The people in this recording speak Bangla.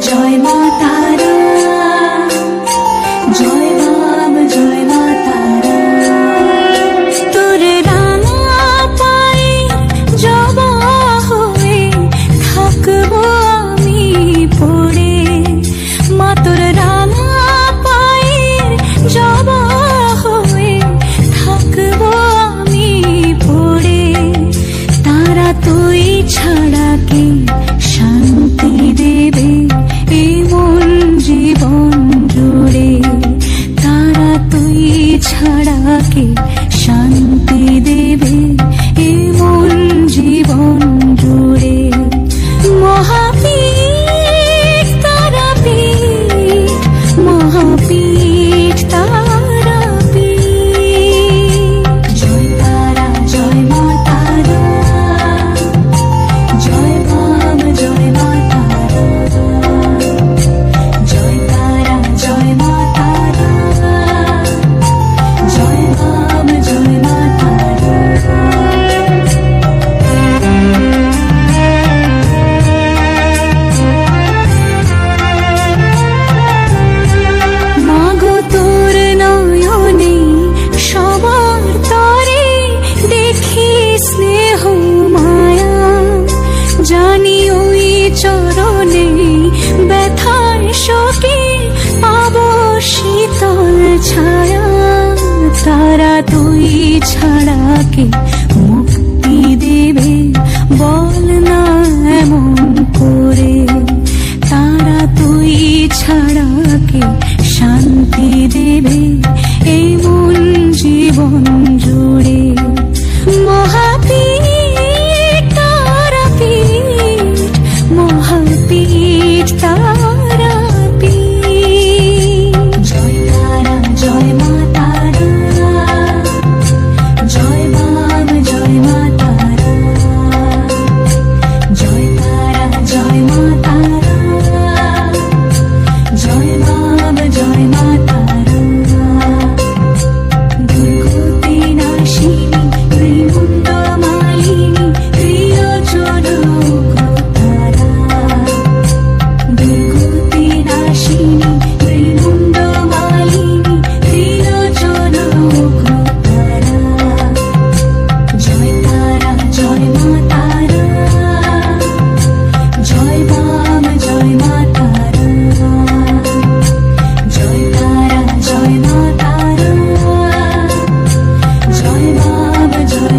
在吗？大 থাকে শান্তি দেবে। তারা তুই ছাড়াকে মুক্তি দেবে। বল না এমন করে। তারা তুই ছাড়াকে শান্তি দেবে। এই মন জীবন Parmağını